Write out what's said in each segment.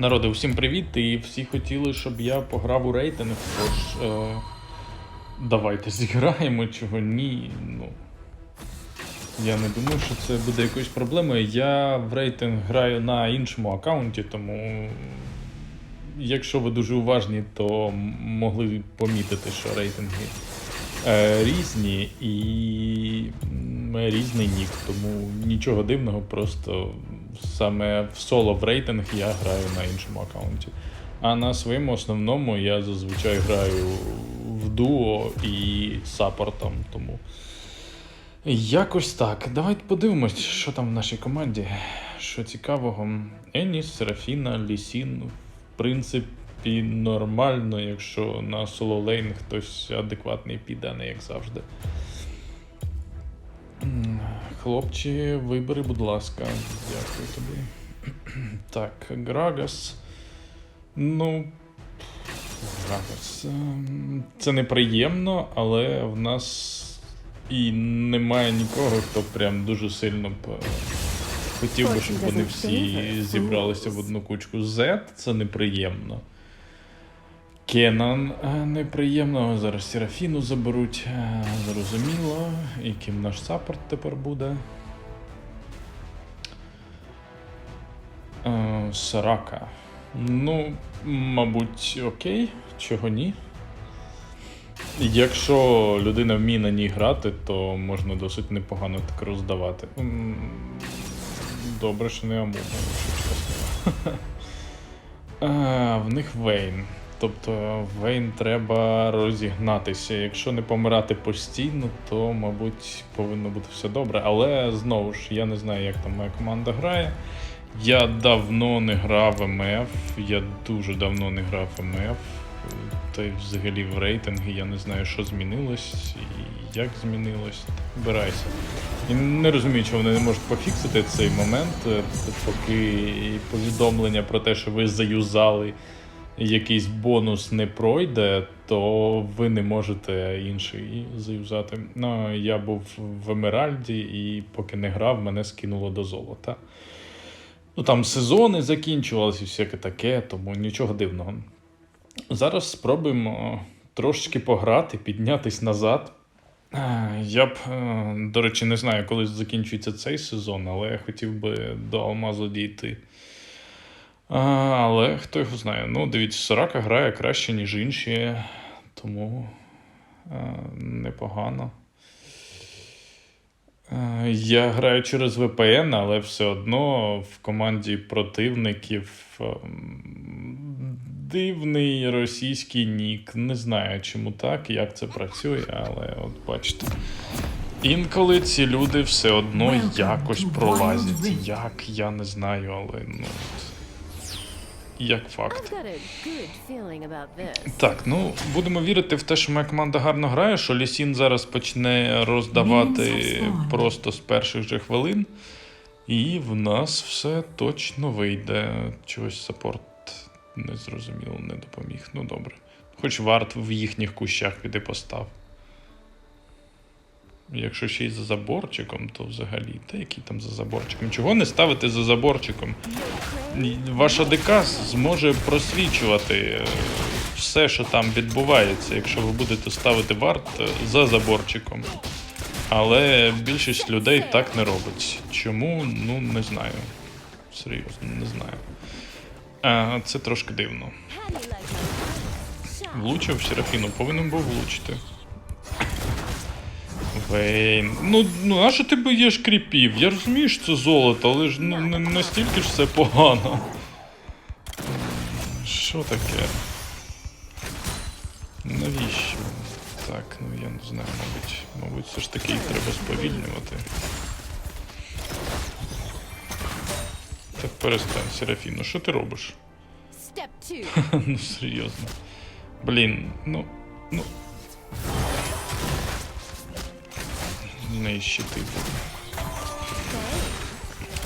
Народи, усім привіт! І всі хотіли, щоб я пограв у рейтинг. Тож е, давайте зіграємо, чого ні. Ну, я не думаю, що це буде якоюсь проблемою. Я в рейтинг граю на іншому аккаунті, тому якщо ви дуже уважні, то могли помітити, що рейтинги е, різні і різний нік. Тому нічого дивного, просто саме в соло в рейтинг я граю на іншому аккаунті. А на своєму основному я зазвичай граю в дуо і саппортом. Тому якось так. Давайте подивимось, що там в нашій команді. Що цікавого. Еніс, Серафіна, Лісін. В принципі, нормально, якщо на соло лейн хтось адекватний піде, не як завжди. М, Хлопчі, вибери, будь ласка. Дякую тобі. Так, Грагас. Ну. Грагас. ем, Це неприємно, але в нас і немає нікого, хто прям дуже сильно б е, хотів би, щоб вони всі зібралися в одну кучку. Z це неприємно. Кенан е, неприємно. Зараз Серафіну заберуть. е, Зрозуміло. І наш саппорт тепер буде. Е, Сарака. Ну, мабуть, окей, чого ні. Якщо людина вміє на ній грати, то можна досить непогано так роздавати. Добре, що не Амума, якщо чесно. В них Вейн. Тобто Вейн треба розігнатися. Якщо не помирати постійно, то, мабуть, повинно бути все добре. Але знову ж, я не знаю, як там моя команда грає. Я давно не грав МФ, я дуже давно не грав МФ. Та й взагалі в рейтинги я не знаю, що змінилось і як змінилось. Вибирайся. І не розумію, чому вони не можуть пофіксити цей момент, е, поки повідомлення про те, що ви заюзали якийсь бонус не пройде, то ви не можете інший заюзати. Ну, я був в Емеральді і поки не грав, мене скинуло до золота. Ну там сезони закінчувалися і всяке таке, тому нічого дивного. Зараз спробуємо трошечки пограти, піднятись назад. Е, Я б, е, до речі, не знаю, коли закінчується цей сезон, але я хотів би до Алмазу дійти. А, але хто його знає. Ну, дивіться, Сорака грає краще, ніж інші, тому е, непогано. Е, Я граю через VPN, але все одно в команді противників ем, дивний російський нік. Не знаю, чому так, як це працює, але от бачите. Інколи ці люди все одно якось пролазять. Як, я не знаю, але ну. Як факт. Так, ну будемо вірити в те, що моя команда гарно грає, що Лісін зараз почне роздавати просто з перших же хвилин. І в нас все точно вийде. Чогось саппорт не зрозуміло, не допоміг. Ну добре. Хоч варт в їхніх кущах піди постав. Якщо ще й за заборчиком, то взагалі, та який там за заборчиком? Чого не ставити за заборчиком? Ваша ДК зможе просвічувати е, все, що там відбувається, якщо ви будете ставити варт е, за заборчиком. Але більшість людей так не робить. Чому? Ну не знаю. Серйозно, не знаю. А, це трошки дивно. Влучив Серафіну, повинен був влучити. Вейн. Ну, ну а що ти б'єш кріпів? Я розумію, що це золото, але ж ну, не настільки ж все погано. Що таке? Навіщо? Так, ну я не знаю, мабуть. Мабуть, все ж таки їх треба сповільнювати. Так перестань, Серафін, ну що ти робиш? Ну серйозно. Блін, ну. Ну. Не щити буде.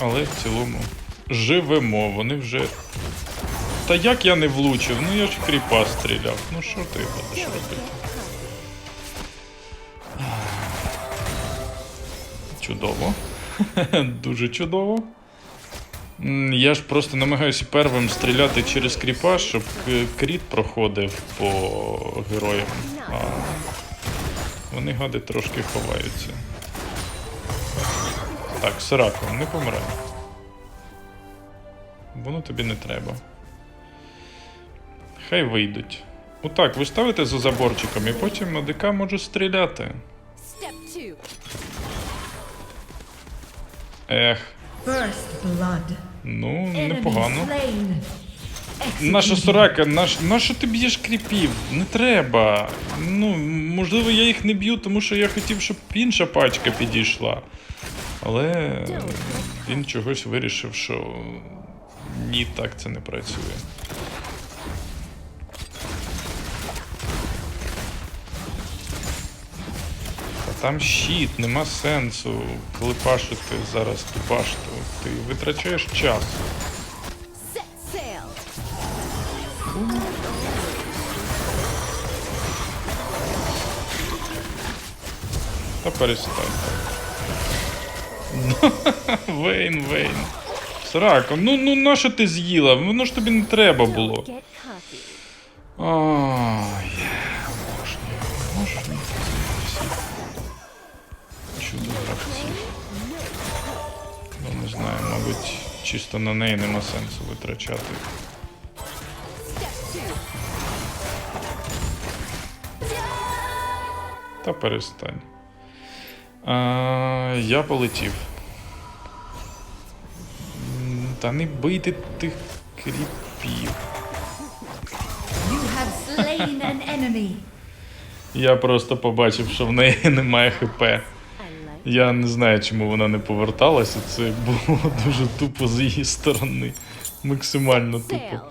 Але в цілому живемо, вони вже. Та як я не влучив? Ну я ж кріпа стріляв. Ну що ти будеш робити? Чудово. Дуже чудово. Я ж просто намагаюся первим стріляти через кріпа, щоб кріт проходив по героям. А вони гади трошки ховаються. Так, Сирако, не помирай. Воно тобі не треба. Хай вийдуть. Отак, ви ставите за заборчиком, і потім АДК може стріляти. Step two. Ех, First blood. ну, непогано. Наша сорака, наш, на що ти б'єш кріпів? Не треба. Ну, можливо, я їх не б'ю, тому що я хотів, щоб інша пачка підійшла. Але він чогось вирішив, що ні, так це не працює. Та там щит, нема сенсу клепашити зараз ту башту. Ти витрачаєш час. Та перестань. Вейн, Вейн. Срако, ну ну на що ти з'їла? Воно ж тобі не треба було. Ай, обожнюю, обожнюю всіх. Чудо гравців. Ну не знаю, мабуть, чисто на неї нема сенсу витрачати. Та перестань. А, я полетів. Та не бийте тих кріпів. Я просто побачив, що в неї немає ХП. Я не знаю, чому вона не поверталася. Це було дуже тупо з її сторони. Максимально тупо.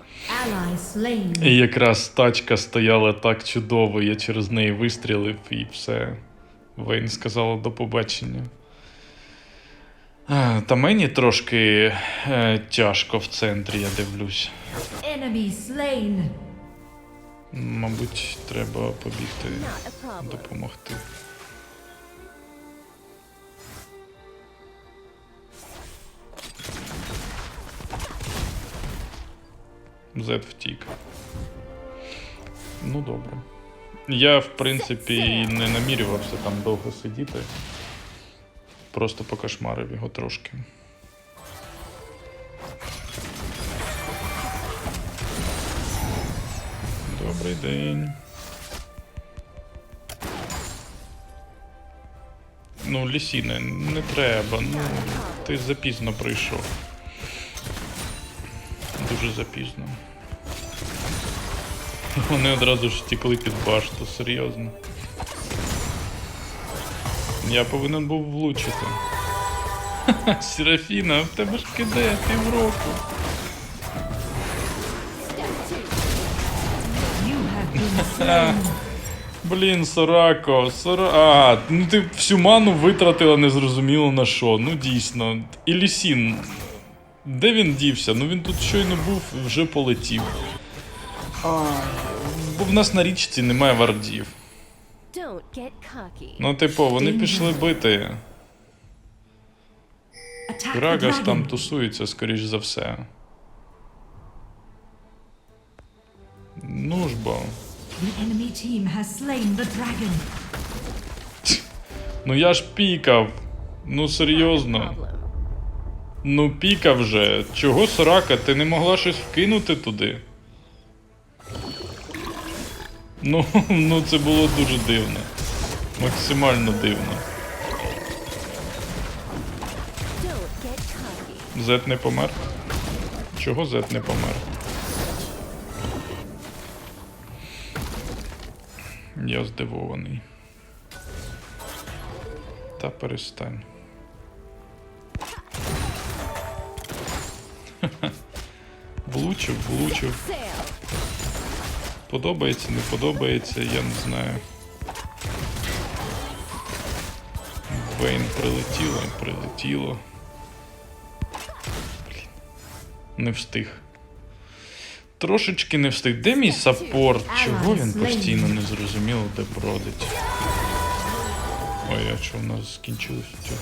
І якраз тачка стояла так чудово, я через неї вистрілив і все. Вейн сказала до побачення. Та мені трошки е, тяжко в центрі, я дивлюсь. Мабуть, треба побігти допомогти. Зет втік. Ну добре. Я, в принципі, і не намірювався там довго сидіти. Просто покошмарив його трошки. Добрий день. Ну, Лісіне, не треба. Ну, ти запізно прийшов. Дуже запізно. Вони одразу ж втекли під башту, серйозно. Я повинен був влучити. Серафіна, в тебе ж кидає півроку. Блін, Сорако, Сора. А, ну ти всю ману витратила незрозуміло на що. Ну дійсно. І. Де він дівся? Ну він тут щойно був, вже полетів. Бо в нас на річці немає вардів. Ну, типу, вони пішли бити. Грагас там тусується, скоріш за все. Ну ж бо. Ну я ж пікав. Ну серйозно. Ну піка вже. Чого сорака? Ти не могла щось вкинути туди? Ну, ну це було дуже дивно. Максимально дивно. Зет не помер? Чого Зет не помер? Я здивований. Та перестань. Влучив, влучив. Подобається, не подобається, я не знаю. Вейн прилетіло, прилетіло. Блін. Не встиг. Трошечки не встиг. Де мій саппорт? Чого він постійно не зрозуміло, де бродить? Ой, а що в нас скінчилось? Чого?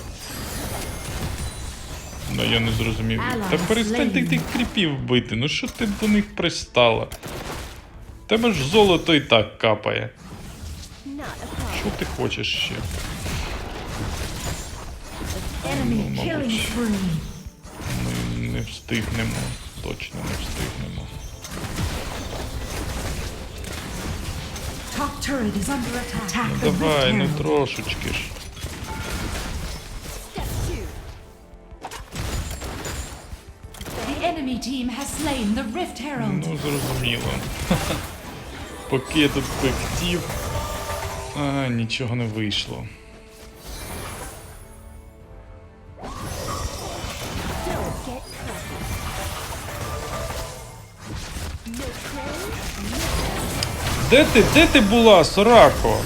Ну я не зрозумів. Та перестань ти тих кріпів бити. Ну що ти до них пристала? Тебе ж золото і так капає. Що ти хочеш ще? Killing spree. Ми не встигнемо. Точно не встигнемо. Ну давай, ну трошечки ж. Ну, зрозуміло. Поки я тут пихтів, а, нічого не вийшло. Де ти? Де ти була, Сорако?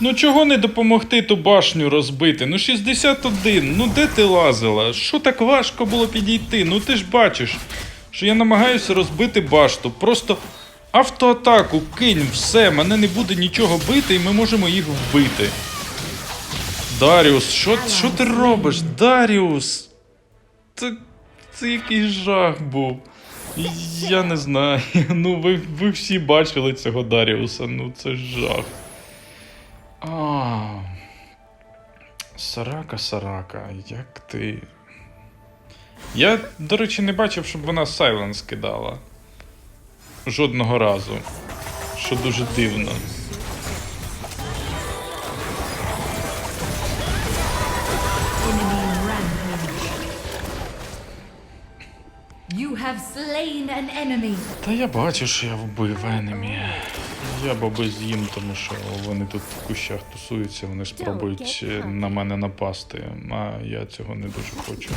Ну чого не допомогти ту башню розбити? Ну 61, ну де ти лазила? Що так важко було підійти? Ну ти ж бачиш, що я намагаюся розбити башту. Просто автоатаку кинь, все, мене не буде нічого бити, і ми можемо їх вбити. Даріус, що, що ти робиш? Даріус? Це, це якийсь жах був. Я не знаю. Ну ви, ви всі бачили цього Даріуса, ну це жах. А. Сарака, Сарака, як ти. Я, до речі, не бачив, щоб вона Сайленс кидала. Жодного разу. Що дуже дивно. Та я бачу, що я вбив енемі. Я боби з'їм, тому що вони тут в кущах тусуються, вони спробують е, на мене напасти, а я цього не дуже хочу.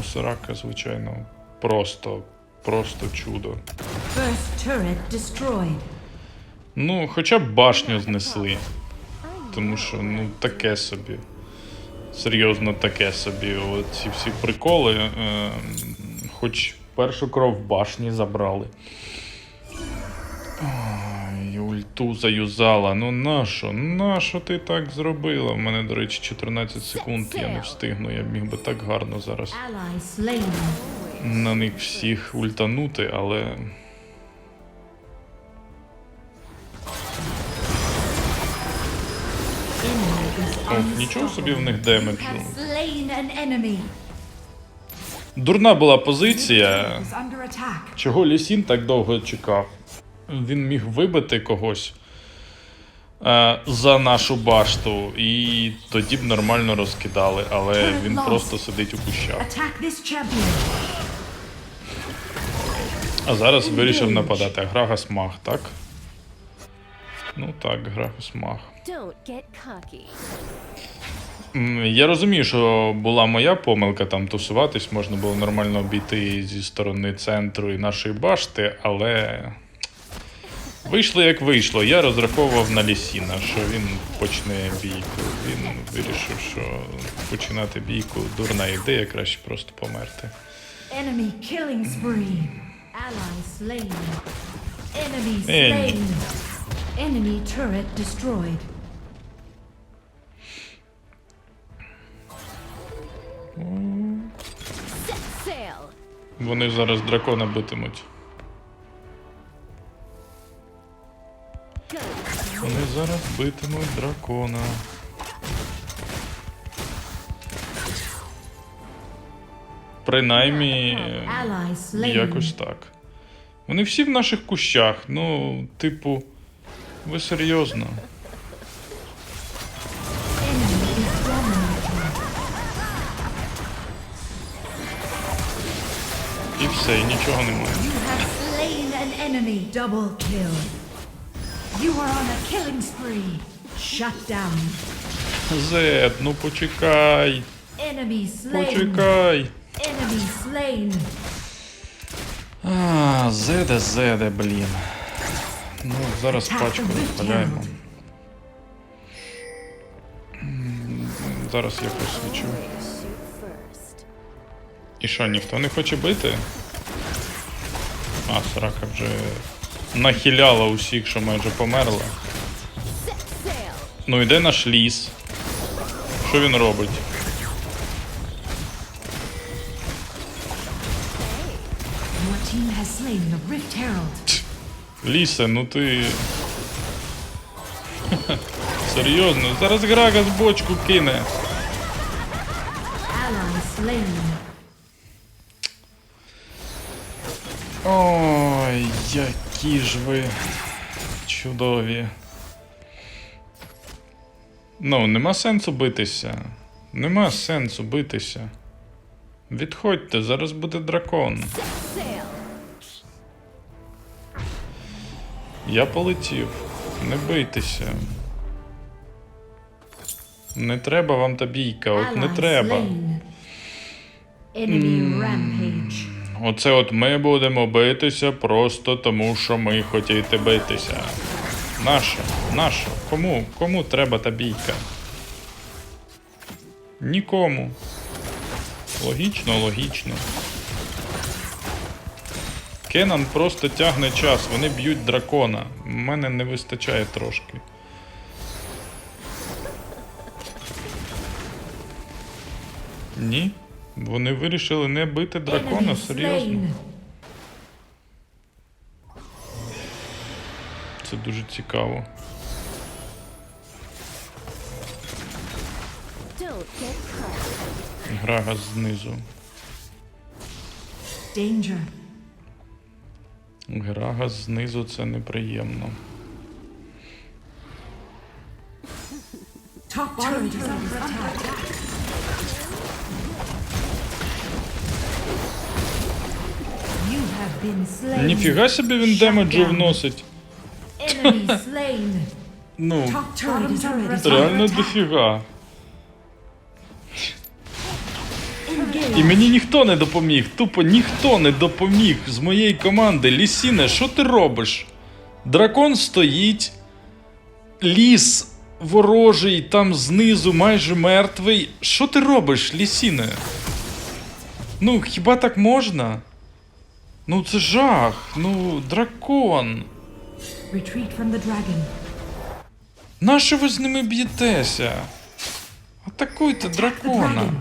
Ну, Сарака, звичайно, просто, просто чудо. Ну, хоча б башню знесли. Тому що, ну, таке собі. Серйозно таке собі. Оці всі приколи. Е, хоч першу кров в башні забрали. Ульту заюзала. Ну нащо? Нащо ти так зробила? У мене, до речі, 14 секунд. Я не встигну. Я міг би так гарно зараз на них всіх ультанути, але. Ох, нічого собі в них демеджу. Дурна була позиція. Чого Лісін так довго чекав? Він міг вибити когось е, за нашу башту, і тоді б нормально розкидали, але він просто сидить у кущах. А зараз вирішив нападати. Грагас маг, так? Ну так, Грагас маг. Я розумію, що була моя помилка там тусуватись, можна було нормально обійти зі сторони центру і нашої башти, але вийшло як вийшло. Я розраховував на Лісіна, що він почне бійку. Він вирішив, що починати бійку дурна ідея, краще просто померти. Enemy killing spree. Ally slain. Enemy Enemy. slain. Enemy turret destroyed. Вони зараз дракона битимуть. Зараз битимуть дракона. Принаймні. Якось так. Вони всі в наших кущах. Ну, типу, ви серйозно. І все, і нічого немає. You are on a killing spree. Shut down. Зед, ну почекай. Enemy slain. Почекай. Enemy slain. А, зеде, зеде, блін. Ну, зараз пачку розпаляємо. Зараз я посвічу. І що, ніхто не хоче бити? А, срака вже нахиляла усіх, що майже померла. Ну, йде наш ліс. Що він робить? Лісе, ну ти. Серйозно, зараз Грага з бочку кине. Ally slain. Які ж ви чудові. Ну, нема сенсу битися. Нема сенсу битися. Відходьте, зараз буде дракон. Я полетів. Не бийтеся. Не треба вам та бійка, от не треба. Enemy rampage. Оце от ми будемо битися просто тому, що ми хотіти битися. Нащо? Нащо? Кому? Кому треба та бійка? Нікому. Логічно, логічно. Кенан просто тягне час, вони б'ють дракона. Мене не вистачає трошки. Ні. Вони вирішили не бити дракона, серйозно. Це дуже цікаво. Caught. Грага знизу. Danger. Грага знизу це неприємно. Top Ніфіга собі він демеджу вносить. Ну, реально дофіга. І мені ніхто не допоміг. Тупо ніхто не допоміг з моєї команди. Лісіне, що ти робиш? Дракон стоїть. Ліс ворожий, там знизу майже мертвий. Що ти робиш, Лісіне? Ну, хіба так можна? Ну, це жах. Ну, дракон. Retreat from the dragon. Нащо ви з ними б'єтеся? Атакуйте дракона.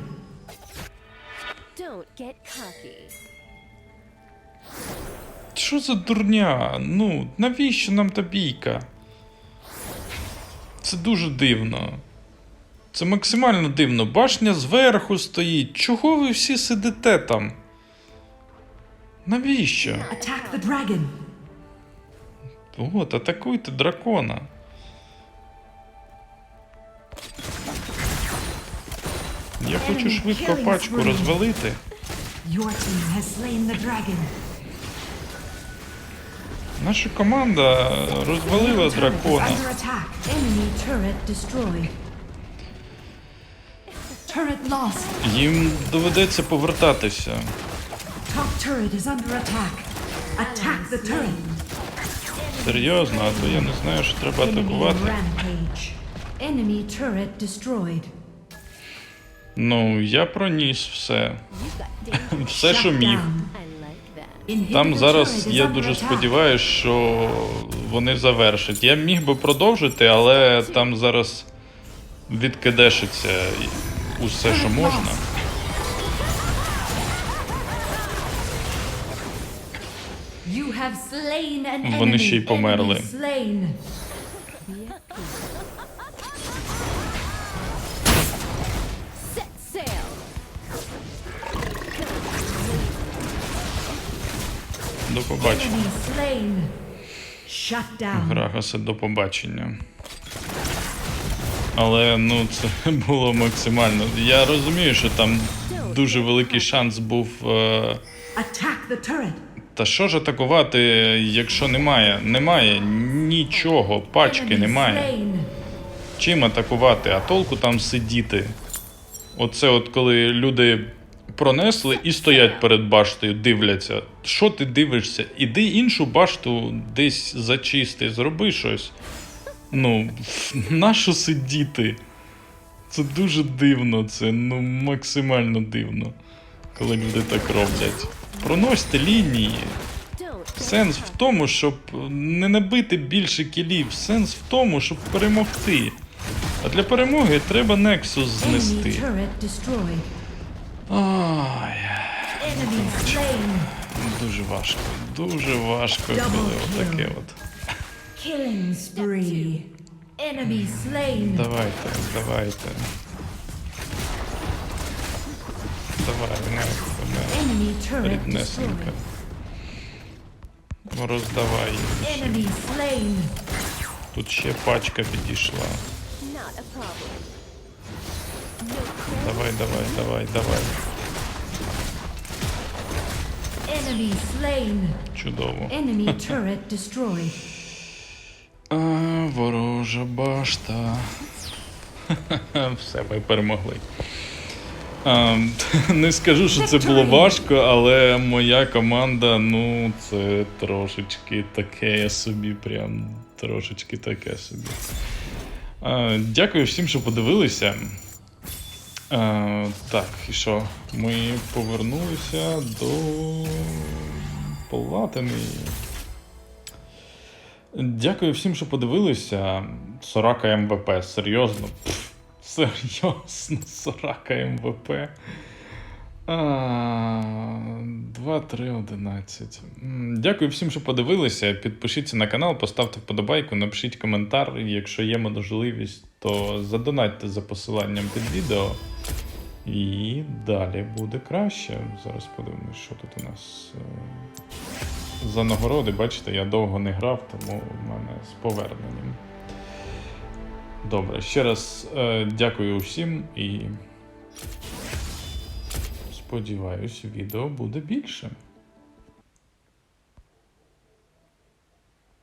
Що за дурня? Ну, навіщо нам та бійка? Це дуже дивно. Це максимально дивно. Башня зверху стоїть. Чого ви всі сидите там? Навіщо? От, атакуйте дракона. Я хочу швидко пачку розвалити. Наша команда розвалила дракона. Turret lost. Їм доведеться повертатися. Top turret is under attack. Attack the turret. Серйозно, а то я не знаю, що треба атакувати. rampage. Enemy turret destroyed. Ну, я проніс все. Все, що Shut міг. I down. like that. Inhibitor Там зараз turret is я under дуже attack. сподіваюся, що вони завершать. Я міг би продовжити, але там зараз відкидешиться усе, що можна. Вони ще й померли. До побачення. Грагасе, до побачення. Але ну це було максимально. Я розумію, що там дуже великий шанс був. Е... Та що ж атакувати, якщо немає? Немає нічого, пачки немає. Чим атакувати, а толку там сидіти. Оце от коли люди пронесли і стоять перед баштою, дивляться. Що ти дивишся? Іди іншу башту десь зачисти, зроби щось. Ну, нащо сидіти? Це дуже дивно, це ну максимально дивно, коли люди так роблять. Проносьте лінії. Сенс в тому, щоб не набити більше кілів. Сенс в тому, щоб перемогти. А для перемоги треба Enemy знести. Ай, дуже важко. Дуже важко, коли отаке от. Killing spree. Enemy slain. Давайте, давайте. Давай, не, не. Enemy turret Ріднесенька. destroyed. Роздавай їм. Enemy slain. Тут ще пачка підійшла. Not a problem. No Давай, давай, давай, давай. Enemy slain. Чудово. Enemy turret destroyed. А, ворожа башта. Все, ми перемогли. А, не скажу, що це було важко, але моя команда, ну, це трошечки таке собі, прям трошечки таке собі. А, дякую всім, що подивилися. А, так, і що? Ми повернулися до Платини. Дякую всім, що подивилися. Сорака МВП, серйозно. Пф, серйозно, Сорака МВП. 2, 3, 11. Дякую всім, що подивилися. Підпишіться на канал, поставте вподобайку, напишіть коментар. Якщо є можливість, то задонатьте за посиланням під відео. І далі буде краще. Зараз подивимось, що тут у нас. За нагороди, бачите, я довго не грав, тому в мене з поверненням. Добре, ще раз е, дякую усім і сподіваюсь, відео буде більше.